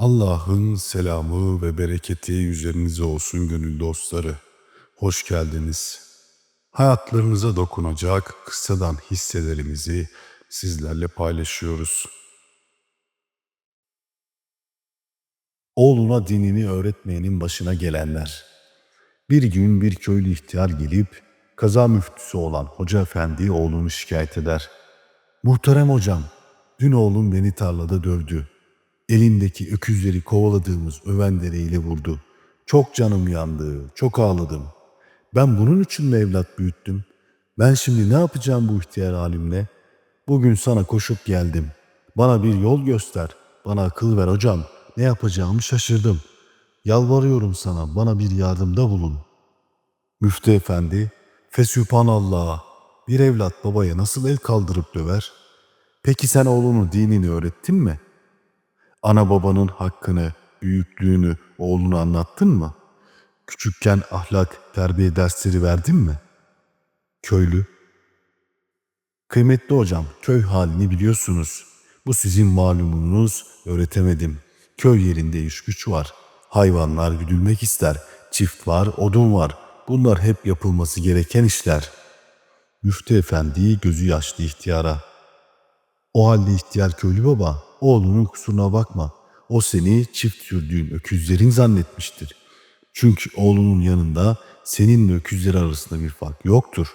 Allah'ın selamı ve bereketi üzerinize olsun gönül dostları. Hoş geldiniz. Hayatlarınıza dokunacak kıssadan hisselerimizi sizlerle paylaşıyoruz. Oğluna dinini öğretmeyenin başına gelenler. Bir gün bir köylü ihtiyar gelip kaza müftüsü olan hoca efendi oğlunu şikayet eder. Muhterem hocam, dün oğlum beni tarlada dövdü. Elindeki öküzleri kovaladığımız övendereyle vurdu. Çok canım yandı, çok ağladım. Ben bunun için mi evlat büyüttüm? Ben şimdi ne yapacağım bu ihtiyar halimle? Bugün sana koşup geldim. Bana bir yol göster, bana akıl ver hocam. Ne yapacağımı şaşırdım. Yalvarıyorum sana, bana bir yardımda bulun. Müftü efendi, Fesübhanallah, bir evlat babaya nasıl el kaldırıp döver? Peki sen oğlunun dinini öğrettin mi? Ana babanın hakkını, büyüklüğünü oğluna anlattın mı? Küçükken ahlak, terbiye dersleri verdin mi? Köylü, Kıymetli hocam, köy halini biliyorsunuz. Bu sizin malumunuz, öğretemedim. Köy yerinde iş güç var. Hayvanlar güdülmek ister. Çift var, odun var. Bunlar hep yapılması gereken işler. Müftü efendi gözü yaşlı ihtiyara. O halde ihtiyar köylü baba, oğlunun kusuruna bakma. O seni çift sürdüğün öküzlerin zannetmiştir. Çünkü oğlunun yanında seninle öküzler arasında bir fark yoktur.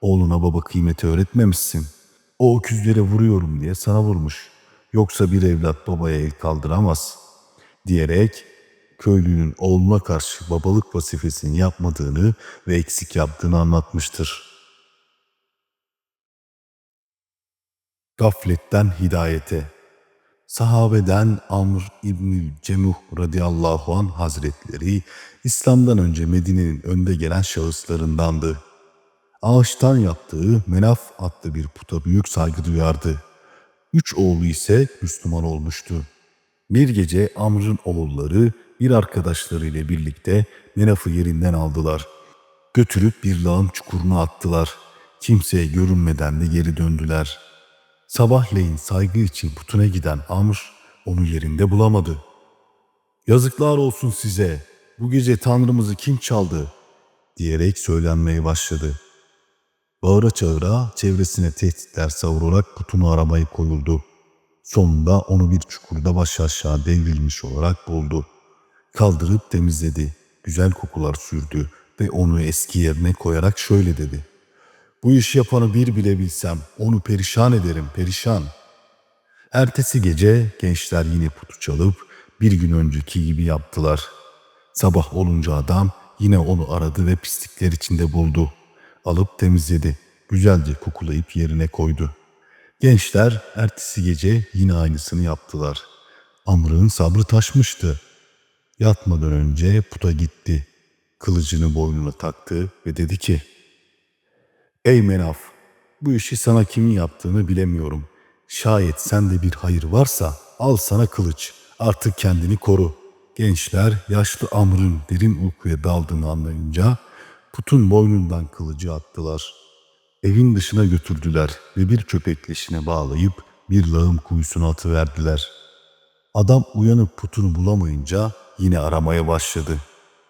Oğluna baba kıymeti öğretmemişsin. O öküzlere vuruyorum diye sana vurmuş. Yoksa bir evlat babaya el kaldıramaz. Diyerek köylünün oğluna karşı babalık vazifesini yapmadığını ve eksik yaptığını anlatmıştır. Gafletten hidayete Sahabeden Amr İbnül Cemuh radıyallahu an hazretleri İslam'dan önce Medine'nin önde gelen şahıslarındandı. Ağaçtan yaptığı Menaf adlı bir puta büyük saygı duyardı. Üç oğlu ise Müslüman olmuştu. Bir gece Amr'ın oğulları bir arkadaşlarıyla birlikte Menaf'ı yerinden aldılar. Götürüp bir lağım çukuruna attılar. Kimseye görünmeden de geri döndüler. Sabahleyin saygı için putuna giden Amr onu yerinde bulamadı. Yazıklar olsun size. Bu gece tanrımızı kim çaldı? diyerek söylenmeye başladı. Bağıra çağıra çevresine tehditler savurarak putunu aramaya koyuldu. Sonunda onu bir çukurda baş aşağı devrilmiş olarak buldu. Kaldırıp temizledi. Güzel kokular sürdü ve onu eski yerine koyarak şöyle dedi. Bu işi yapanı bir bile bilsem onu perişan ederim perişan. Ertesi gece gençler yine putu çalıp bir gün önceki gibi yaptılar. Sabah olunca adam yine onu aradı ve pislikler içinde buldu. Alıp temizledi. Güzelce kokulayıp yerine koydu. Gençler ertesi gece yine aynısını yaptılar. Amr'ın sabrı taşmıştı. Yatmadan önce puta gitti. Kılıcını boynuna taktı ve dedi ki Ey Menaf, bu işi sana kimin yaptığını bilemiyorum. Şayet sende bir hayır varsa al sana kılıç. Artık kendini koru. Gençler yaşlı Amr'ın derin uykuya daldığını anlayınca putun boynundan kılıcı attılar. Evin dışına götürdüler ve bir köpek leşine bağlayıp bir lağım kuyusuna atıverdiler. Adam uyanıp putunu bulamayınca yine aramaya başladı.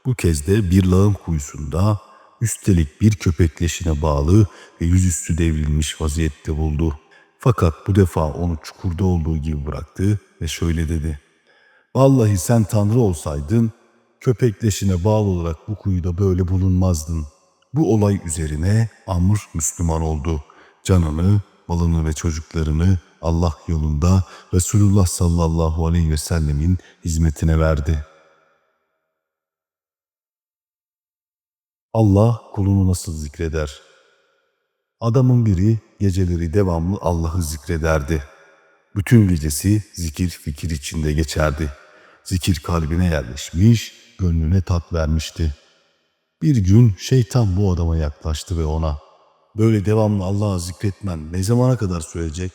Bu kez de bir lağım kuyusunda üstelik bir köpek leşine bağlı ve yüzüstü devrilmiş vaziyette buldu. Fakat bu defa onu çukurda olduğu gibi bıraktı ve şöyle dedi. Vallahi sen tanrı olsaydın köpek leşine bağlı olarak bu kuyuda böyle bulunmazdın. Bu olay üzerine Amr Müslüman oldu. Canını, malını ve çocuklarını Allah yolunda Resulullah sallallahu aleyhi ve sellemin hizmetine verdi. Allah kulunu nasıl zikreder? Adamın biri geceleri devamlı Allah'ı zikrederdi. Bütün gecesi zikir fikir içinde geçerdi. Zikir kalbine yerleşmiş, gönlüne tat vermişti. Bir gün şeytan bu adama yaklaştı ve ona böyle devamlı Allah'ı zikretmen ne zamana kadar sürecek?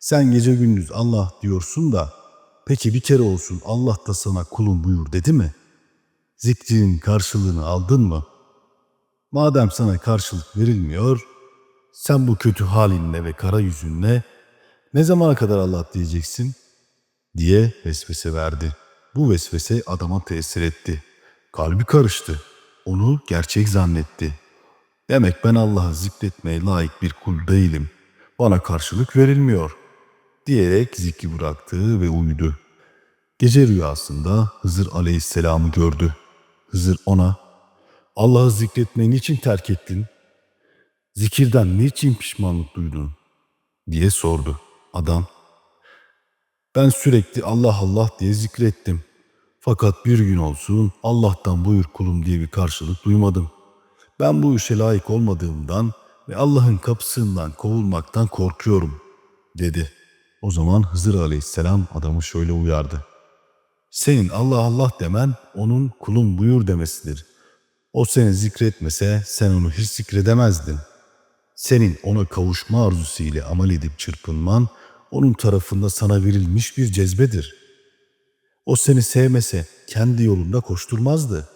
Sen gece gündüz Allah diyorsun da peki bir kere olsun Allah da sana kulun buyur dedi mi? Zikrin karşılığını aldın mı? Madem sana karşılık verilmiyor, sen bu kötü halinle ve kara yüzünle ne zamana kadar Allah diyeceksin? diye vesvese verdi. bu vesvese adama tesir etti. Kalbi karıştı. Onu gerçek zannetti. Demek ben Allah'ı zikretmeye layık bir kul değilim. Bana karşılık verilmiyor. Diyerek zikri bıraktı ve uyudu. Gece rüyasında Hızır aleyhisselamı gördü. Hızır ona, Allah'ı zikretmeyi niçin terk ettin? Zikirden niçin pişmanlık duydun? diye sordu. Adam, ben sürekli Allah Allah diye zikrettim. Fakat bir gün olsun Allah'tan buyur kulum diye bir karşılık duymadım. Ben bu işe layık olmadığımdan ve Allah'ın kapısından kovulmaktan korkuyorum dedi. O zaman Hızır aleyhisselam adamı şöyle uyardı. Senin Allah Allah demen onun kulum buyur demesidir. O seni zikretmese sen onu hiç zikredemezdin. Senin ona kavuşma arzusu ile amel edip çırpınman onun tarafında sana verilmiş bir cezbedir. O seni sevmese kendi yolunda koşturmazdı.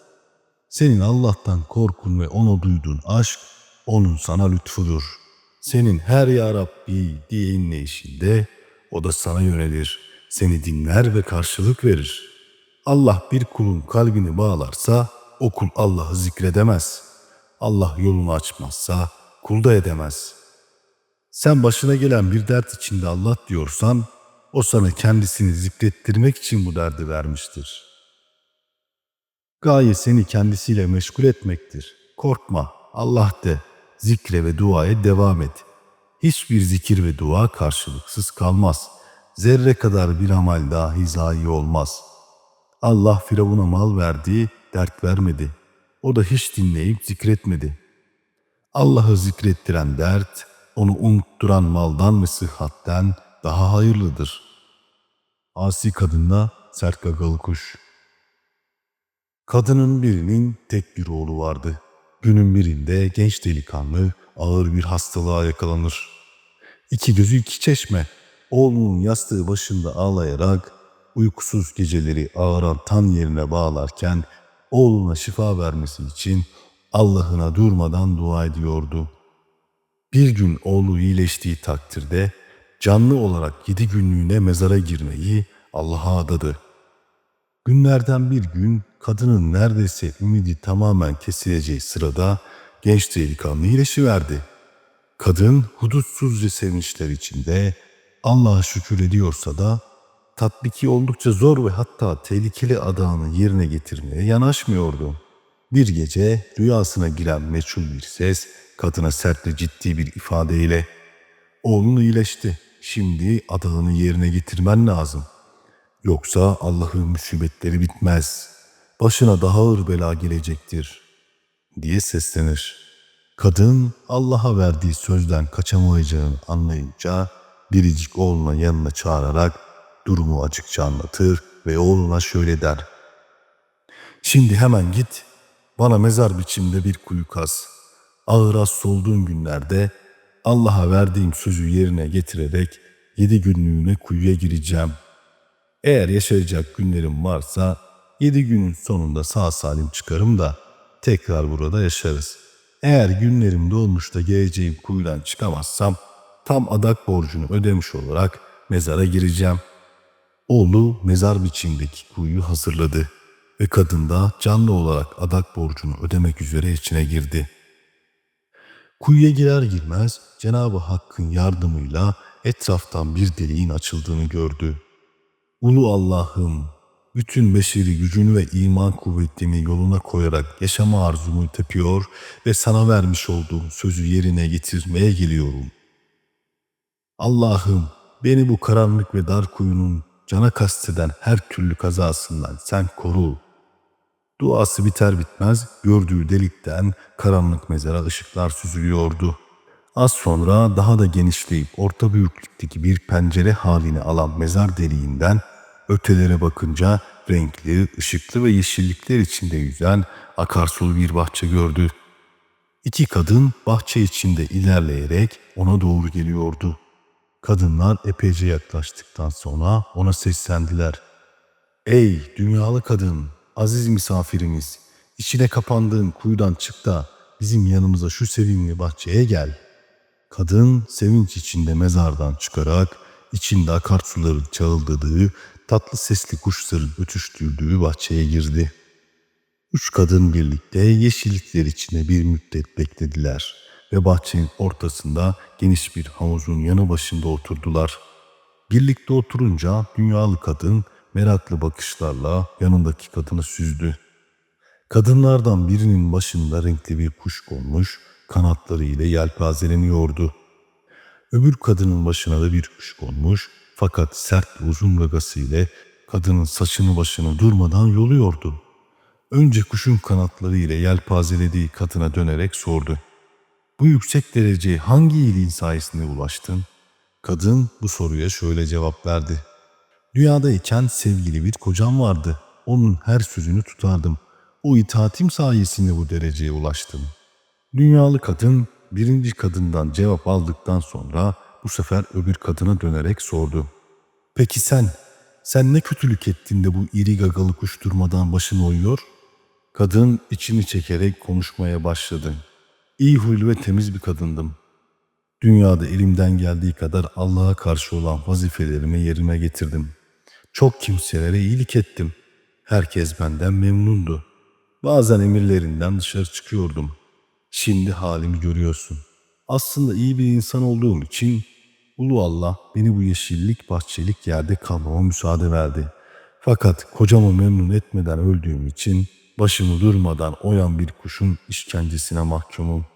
Senin Allah'tan korkun ve ona duyduğun aşk onun sana lütfudur. Senin her ya Rabbi diye inleyişinde o da sana yönelir. Seni dinler ve karşılık verir. Allah bir kulun kalbini bağlarsa o kul Allah'ı zikredemez. Allah yolunu açmazsa kul da edemez. Sen başına gelen bir dert içinde Allah diyorsan o sana kendisini zikrettirmek için bu derdi vermiştir. Gaye seni kendisiyle meşgul etmektir. Korkma, Allah de, zikre ve duaya devam et. Hiçbir zikir ve dua karşılıksız kalmaz. Zerre kadar bir amal dahi zayi olmaz. Allah Firavun'a mal verdi, dert vermedi. O da hiç dinleyip zikretmedi. Allah'ı zikrettiren dert, onu unutturan maldan ve sıhhatten daha hayırlıdır. Asi kadınla sert gagalı kuş. Kadının birinin tek bir oğlu vardı. Günün birinde genç delikanlı ağır bir hastalığa yakalanır. İki gözü iki çeşme. Oğlunun yastığı başında ağlayarak uykusuz geceleri ağıran tan yerine bağlarken oğluna şifa vermesi için Allah'ına durmadan dua ediyordu. Bir gün oğlu iyileştiği takdirde canlı olarak yedi günlüğüne mezara girmeyi Allah'a adadı. Günlerden bir gün kadının neredeyse ümidi tamamen kesileceği sırada genç delikanlı iyileşiverdi. Kadın hudutsuzca sevinçler içinde Allah'a şükür ediyorsa da tatbiki oldukça zor ve hatta tehlikeli adağını yerine getirmeye yanaşmıyordu. Bir gece rüyasına giren meçhul bir ses kadına sert ve ciddi bir ifadeyle ''Oğlun iyileşti, şimdi adağını yerine getirmen lazım. Yoksa Allah'ın musibetleri bitmez, başına daha ağır bela gelecektir.'' diye seslenir. Kadın Allah'a verdiği sözden kaçamayacağını anlayınca biricik oğluna yanına çağırarak durumu açıkça anlatır ve oğluna şöyle der. Şimdi hemen git, bana mezar biçimde bir kuyu kaz. Ağır hasta olduğum günlerde Allah'a verdiğim sözü yerine getirerek yedi günlüğüne kuyuya gireceğim. Eğer yaşayacak günlerim varsa yedi günün sonunda sağ salim çıkarım da tekrar burada yaşarız. Eğer günlerim dolmuş da geleceğim kuyudan çıkamazsam tam adak borcunu ödemiş olarak mezara gireceğim. Oğlu mezar biçimdeki kuyuyu hazırladı ve kadın da canlı olarak adak borcunu ödemek üzere içine girdi. Kuyuya girer girmez Cenab-ı Hakk'ın yardımıyla etraftan bir deliğin açıldığını gördü. Ulu Allah'ım, bütün beşeri gücünü ve iman kuvvetini yoluna koyarak yaşama arzumu tepiyor ve sana vermiş olduğum sözü yerine getirmeye geliyorum. Allah'ım beni bu karanlık ve dar kuyunun cana kasteden her türlü kazasından sen koru. Duası biter bitmez gördüğü delikten karanlık mezara ışıklar süzülüyordu. Az sonra daha da genişleyip orta büyüklükteki bir pencere halini alan mezar deliğinden ötelere bakınca renkli, ışıklı ve yeşillikler içinde yüzen akarsulu bir bahçe gördü. İki kadın bahçe içinde ilerleyerek ona doğru geliyordu. Kadınlar epeyce yaklaştıktan sonra ona seslendiler. Ey dünyalı kadın, aziz misafirimiz, içine kapandığın kuyudan çık da bizim yanımıza şu sevimli bahçeye gel. Kadın sevinç içinde mezardan çıkarak içinde akarsuların çağıldığı tatlı sesli kuşların ötüştürdüğü bahçeye girdi. Üç kadın birlikte yeşillikler içinde bir müddet beklediler ve bahçenin ortasında geniş bir havuzun yanı başında oturdular. Birlikte oturunca dünyalı kadın meraklı bakışlarla yanındaki kadını süzdü. Kadınlardan birinin başında renkli bir kuş konmuş, kanatları ile yelpazeleniyordu. Öbür kadının başına da bir kuş konmuş fakat sert uzun gagası ile kadının saçını başını durmadan yoluyordu. Önce kuşun kanatları ile yelpazelediği kadına dönerek sordu. Bu yüksek dereceye hangi iyiliğin sayesinde ulaştın? Kadın bu soruya şöyle cevap verdi. Dünyadayken sevgili bir kocam vardı. Onun her sözünü tutardım. O itaatim sayesinde bu dereceye ulaştım. Dünyalı kadın birinci kadından cevap aldıktan sonra bu sefer öbür kadına dönerek sordu. Peki sen, sen ne kötülük ettin de bu iri gagalı kuş durmadan başını oyuyor? Kadın içini çekerek konuşmaya başladı. İyi huylu ve temiz bir kadındım. Dünyada elimden geldiği kadar Allah'a karşı olan vazifelerimi yerine getirdim. Çok kimselere iyilik ettim. Herkes benden memnundu. Bazen emirlerinden dışarı çıkıyordum. Şimdi halimi görüyorsun. Aslında iyi bir insan olduğum için Ulu Allah beni bu yeşillik bahçelik yerde kalmama müsaade verdi. Fakat kocamı memnun etmeden öldüğüm için başımı durmadan oyan bir kuşun işkencesine mahkumum.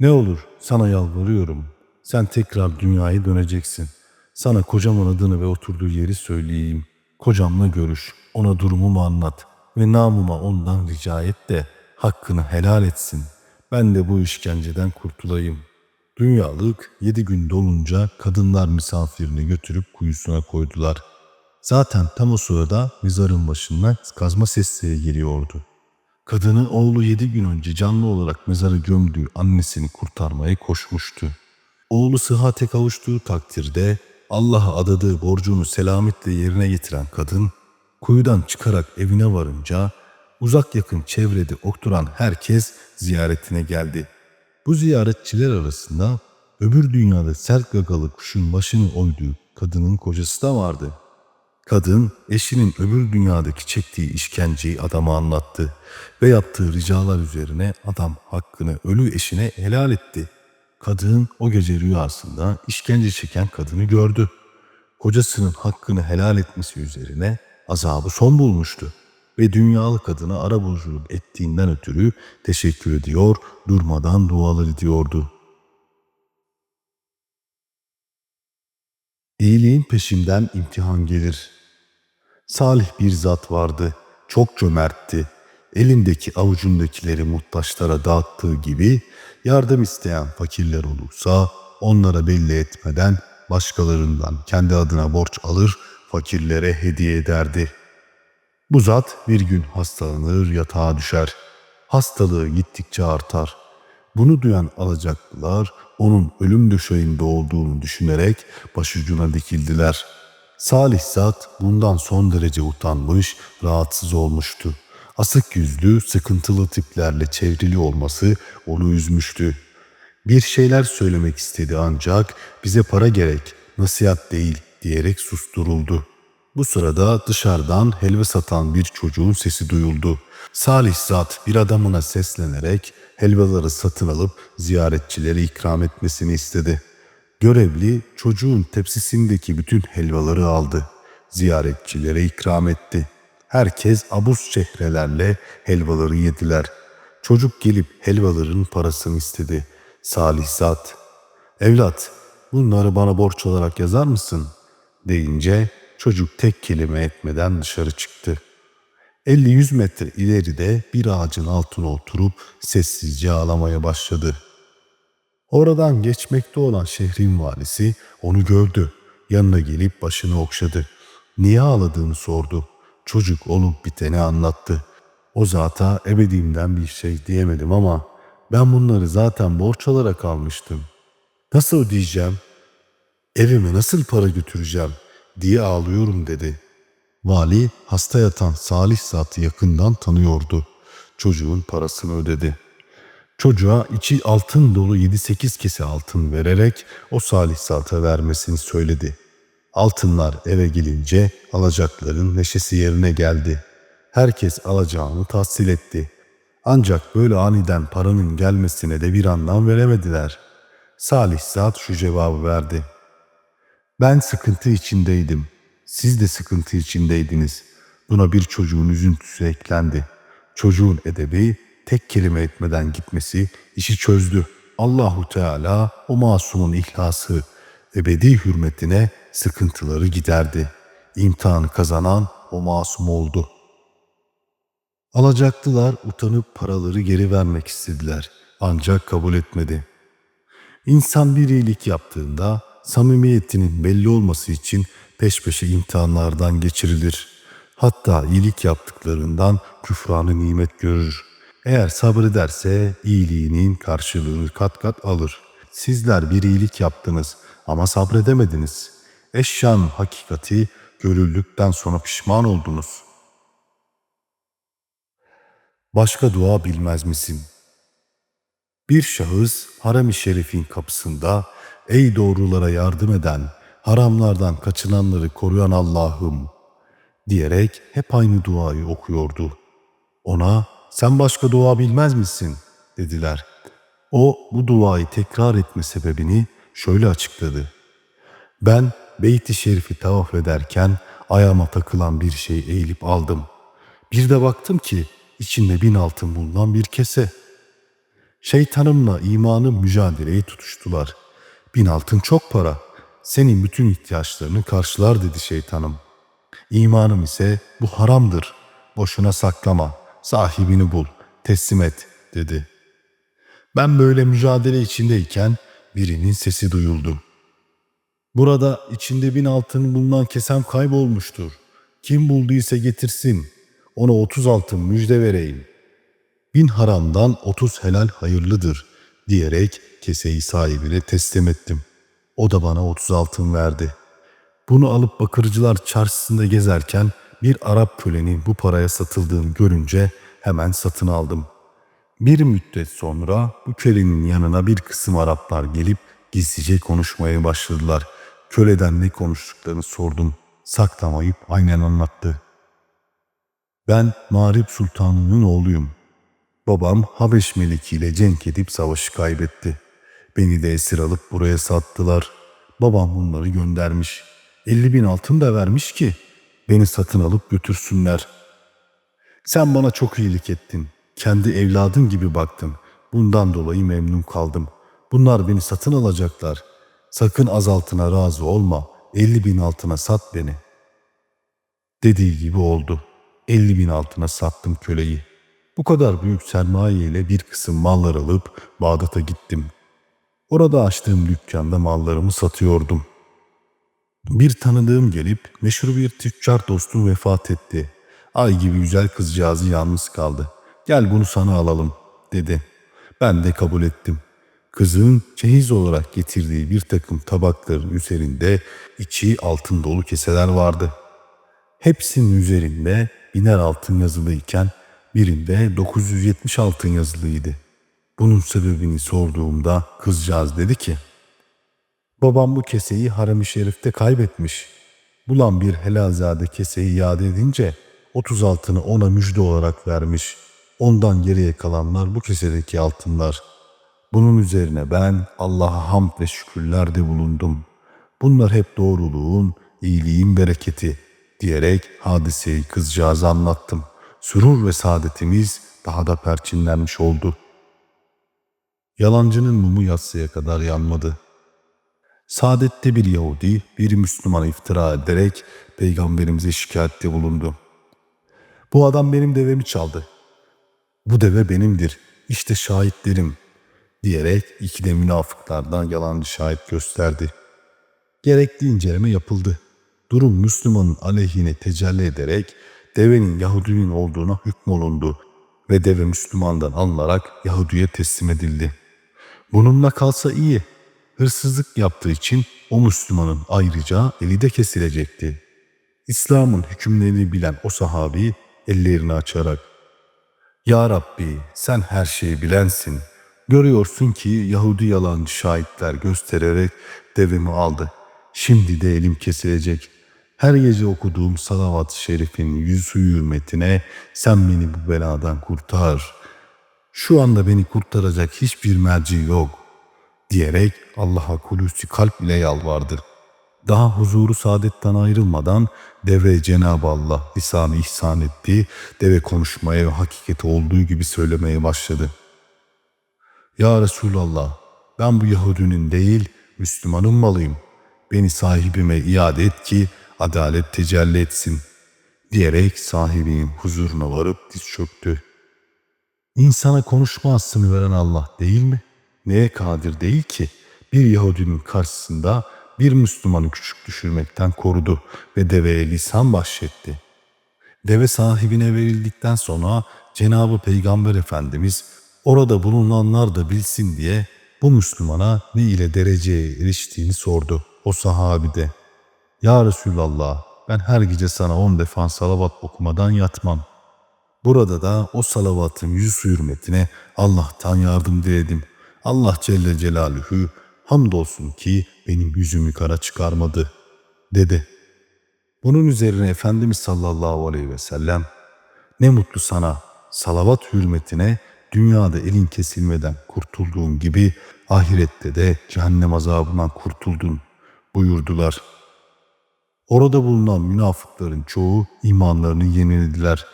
Ne olur sana yalvarıyorum. Sen tekrar dünyaya döneceksin. Sana kocamın adını ve oturduğu yeri söyleyeyim. Kocamla görüş, ona durumumu anlat ve namıma ondan rica et de hakkını helal etsin. Ben de bu işkenceden kurtulayım. Dünyalık yedi gün dolunca kadınlar misafirini götürüp kuyusuna koydular. Zaten tam o sırada mezarın başından kazma sesleri geliyordu. Kadını oğlu yedi gün önce canlı olarak mezara gömdüğü annesini kurtarmaya koşmuştu. Oğlu sıhhate kavuştuğu takdirde Allah'a adadığı borcunu selametle yerine getiren kadın, kuyudan çıkarak evine varınca uzak yakın çevrede oturan herkes ziyaretine geldi. Bu ziyaretçiler arasında öbür dünyada sert gagalı kuşun başını oyduğu kadının kocası da vardı. Kadın eşinin öbür dünyadaki çektiği işkenceyi adama anlattı ve yaptığı ricalar üzerine adam hakkını ölü eşine helal etti. Kadın o gece rüyasında işkence çeken kadını gördü. Kocasının hakkını helal etmesi üzerine azabı son bulmuştu ve dünyalı kadına arabuluculuk ettiğinden ötürü teşekkür ediyor, durmadan dualar ediyordu. İyiliğin peşinden imtihan gelir. Salih bir zat vardı, çok cömertti. Elindeki avucundakileri muhtaçlara dağıttığı gibi yardım isteyen fakirler olursa onlara belli etmeden başkalarından kendi adına borç alır, fakirlere hediye ederdi. Bu zat bir gün hastalanır, yatağa düşer. Hastalığı gittikçe artar. Bunu duyan alacaklılar onun ölüm döşeğinde olduğunu düşünerek başucuna dikildiler. Salih zat bundan son derece utanmış, rahatsız olmuştu. Asık yüzlü, sıkıntılı tiplerle çevrili olması onu üzmüştü. Bir şeyler söylemek istedi ancak bize para gerek, nasihat değil diyerek susturuldu. Bu sırada dışarıdan helva satan bir çocuğun sesi duyuldu. Salih zat bir adamına seslenerek helvaları satın alıp ziyaretçilere ikram etmesini istedi. Görevli çocuğun tepsisindeki bütün helvaları aldı. Ziyaretçilere ikram etti. Herkes abuz çehrelerle helvaları yediler. Çocuk gelip helvaların parasını istedi. Salih zat, evlat bunları bana borç olarak yazar mısın? deyince çocuk tek kelime etmeden dışarı çıktı. 50-100 metre ileride bir ağacın altına oturup sessizce ağlamaya başladı. Oradan geçmekte olan şehrin valisi onu gördü. Yanına gelip başını okşadı. Niye ağladığını sordu. Çocuk olup biteni anlattı. O zata ebediğimden bir şey diyemedim ama ben bunları zaten borç olarak almıştım. Nasıl ödeyeceğim? Evime nasıl para götüreceğim diye ağlıyorum dedi. Vali hasta yatan Salih zatı yakından tanıyordu. Çocuğun parasını ödedi. Çocuğa içi altın dolu 7-8 kese altın vererek o Salih zata vermesini söyledi. Altınlar eve gelince alacakların neşesi yerine geldi. Herkes alacağını tahsil etti. Ancak böyle aniden paranın gelmesine de bir anlam veremediler. Salih Zat şu cevabı verdi. Ben sıkıntı içindeydim. Siz de sıkıntı içindeydiniz. Buna bir çocuğun üzüntüsü eklendi. Çocuğun edebi tek kelime etmeden gitmesi işi çözdü. Allahu Teala o masumun ihlası, ebedi hürmetine sıkıntıları giderdi. İmtihanı kazanan o masum oldu. Alacaklılar utanıp paraları geri vermek istediler. Ancak kabul etmedi. İnsan bir iyilik yaptığında samimiyetinin belli olması için peş peşe imtihanlardan geçirilir. Hatta iyilik yaptıklarından küfranı nimet görür. Eğer sabrederse iyiliğinin karşılığını kat kat alır. Sizler bir iyilik yaptınız ama sabredemediniz. Eşyanın hakikati görüldükten sonra pişman oldunuz. Başka dua bilmez misin? Bir şahıs harem-i şerifin kapısında ey doğrulara yardım eden, haramlardan kaçınanları koruyan Allah'ım diyerek hep aynı duayı okuyordu. Ona sen başka dua bilmez misin dediler. O bu duayı tekrar etme sebebini şöyle açıkladı. Ben Beyt-i Şerif'i tavaf ederken ayağıma takılan bir şey eğilip aldım. Bir de baktım ki içinde bin altın bulunan bir kese. Şeytanımla imanı mücadeleye tutuştular. Bin altın çok para. Senin bütün ihtiyaçlarını karşılar dedi şeytanım. İmanım ise bu haramdır. Boşuna saklama. Sahibini bul. Teslim et dedi. Ben böyle mücadele içindeyken birinin sesi duyuldu. Burada içinde bin altın bulunan kesem kaybolmuştur. Kim bulduysa getirsin. Ona otuz altın müjde vereyim. Bin haramdan otuz helal hayırlıdır diyerek keseyi sahibine teslim ettim. O da bana otuz altın verdi. Bunu alıp bakırcılar çarşısında gezerken bir Arap kölenin bu paraya satıldığını görünce hemen satın aldım. Bir müddet sonra bu kölenin yanına bir kısım Araplar gelip gizlice konuşmaya başladılar. Köleden ne konuştuklarını sordum. Saklamayıp aynen anlattı. Ben Mağrip Sultanı'nın oğluyum. Babam Habeş Meliki ile cenk edip savaşı kaybetti. Beni de esir alıp buraya sattılar. Babam bunları göndermiş. 50 bin altın da vermiş ki beni satın alıp götürsünler. Sen bana çok iyilik ettin. Kendi evladın gibi baktın. Bundan dolayı memnun kaldım. Bunlar beni satın alacaklar. Sakın azaltına razı olma. 50 bin altına sat beni. Dediği gibi oldu. 50 bin altına sattım köleyi. Bu kadar büyük sermaye ile bir kısım mallar alıp Bağdat'a gittim. Orada açtığım dükkanda mallarımı satıyordum. Bir tanıdığım gelip meşhur bir tüccar dostum vefat etti. Ay gibi güzel kızcağızı yalnız kaldı. Gel bunu sana alalım dedi. Ben de kabul ettim. Kızın çeyiz olarak getirdiği bir takım tabakların üzerinde içi altın dolu keseler vardı. Hepsinin üzerinde biner altın yazılıyken birinde 970 altın yazılıydı. Bunun sebebini sorduğumda kızcağız dedi ki, Babam bu keseyi harem-i şerifte kaybetmiş. Bulan bir helalzade keseyi iade edince 30 altını ona müjde olarak vermiş. Ondan geriye kalanlar bu kesedeki altınlar. Bunun üzerine ben Allah'a hamd ve şükürlerde bulundum. Bunlar hep doğruluğun, iyiliğin bereketi diyerek hadiseyi kızcağıza anlattım. Sürur ve saadetimiz daha da perçinlenmiş oldu. Yalancının mumu yatsıya kadar yanmadı. Saadette bir Yahudi bir Müslümana iftira ederek peygamberimize şikayette bulundu. Bu adam benim devemi çaldı. Bu deve benimdir. İşte şahitlerim diyerek iki de münafıklardan yalancı şahit gösterdi. Gerekli inceleme yapıldı. Durum Müslümanın aleyhine tecelli ederek devenin Yahudinin olduğuna hükmolundu ve deve Müslümandan alınarak Yahudi'ye teslim edildi. Bununla kalsa iyi. Hırsızlık yaptığı için o Müslümanın ayrıca eli de kesilecekti. İslam'ın hükümlerini bilen o sahabi ellerini açarak Ya Rabbi sen her şeyi bilensin. Görüyorsun ki Yahudi yalancı şahitler göstererek devemi aldı. Şimdi de elim kesilecek. Her gece okuduğum salavat-ı şerifin yüzü hürmetine sen beni bu beladan kurtar. Şu anda beni kurtaracak hiçbir merci yok diyerek Allah'a kulusi kalp ile yalvardı. Daha huzuru saadetten ayrılmadan deve Cenab-ı Allah lisanı ihsan etti. Deve konuşmaya ve hakikati olduğu gibi söylemeye başladı. Ya Resulallah ben bu Yahudinin değil Müslümanın malıyım. Beni sahibime iade et ki adalet tecelli etsin diyerek sahibinin huzuruna varıp diz çöktü. İnsana konuşma hakkını veren Allah değil mi? Neye kadir değil ki? Bir Yahudinin karşısında bir Müslümanı küçük düşürmekten korudu ve deveye lisan bahşetti. Deve sahibine verildikten sonra Cenab-ı Peygamber Efendimiz orada bulunanlar da bilsin diye bu Müslümana ne ile dereceye eriştiğini sordu. O sahabi de Ya Resulallah ben her gece sana on defa salavat okumadan yatmam. Burada da o salavatın yüz hürmetine Allah'tan yardım diledim. Allah Celle Celaluhu hamdolsun ki benim yüzümü kara çıkarmadı dedi. Bunun üzerine Efendimiz sallallahu aleyhi ve sellem ne mutlu sana salavat hürmetine dünyada elin kesilmeden kurtulduğun gibi ahirette de cehennem azabından kurtuldun buyurdular. Orada bulunan münafıkların çoğu imanlarını yenilediler,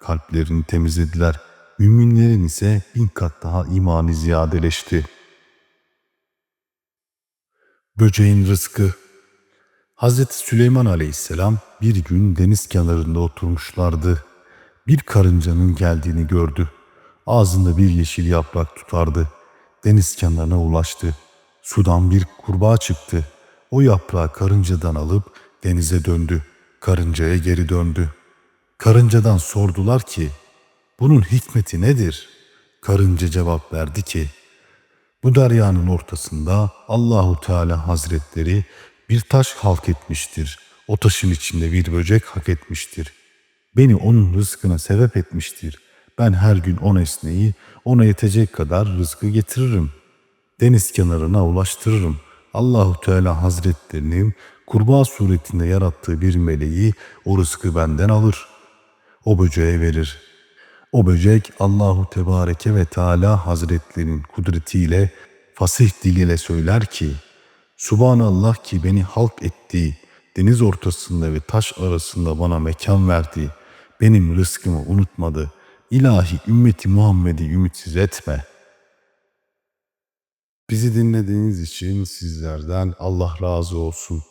kalplerini temizlediler. Müminlerin ise bin kat daha imanı ziyadeleşti. Böceğin rızkı Hazreti Süleyman aleyhisselam bir gün deniz kenarında oturmuşlardı. Bir karıncanın geldiğini gördü. Ağzında bir yeşil yaprak tutardı. Deniz kenarına ulaştı. Sudan bir kurbağa çıktı. O yaprağı karıncadan alıp denize döndü. Karıncaya geri döndü. Karıncadan sordular ki, bunun hikmeti nedir? Karınca cevap verdi ki, bu deryanın ortasında Allahu Teala Hazretleri bir taş halk etmiştir. O taşın içinde bir böcek hak etmiştir. Beni onun rızkına sebep etmiştir. Ben her gün o nesneyi ona yetecek kadar rızkı getiririm. Deniz kenarına ulaştırırım. Allahu Teala Hazretlerinin kurbağa suretinde yarattığı bir meleği o rızkı benden alır. O böceğe verir. O böcek Allahu Tebareke ve Teala Hazretlerinin kudretiyle fasih diliyle söyler ki Subhanallah ki beni halk etti, deniz ortasında ve taş arasında bana mekan verdi, benim rızkımı unutmadı, ilahi ümmeti Muhammed'i ümitsiz etme. Bizi dinlediğiniz için sizlerden Allah razı olsun.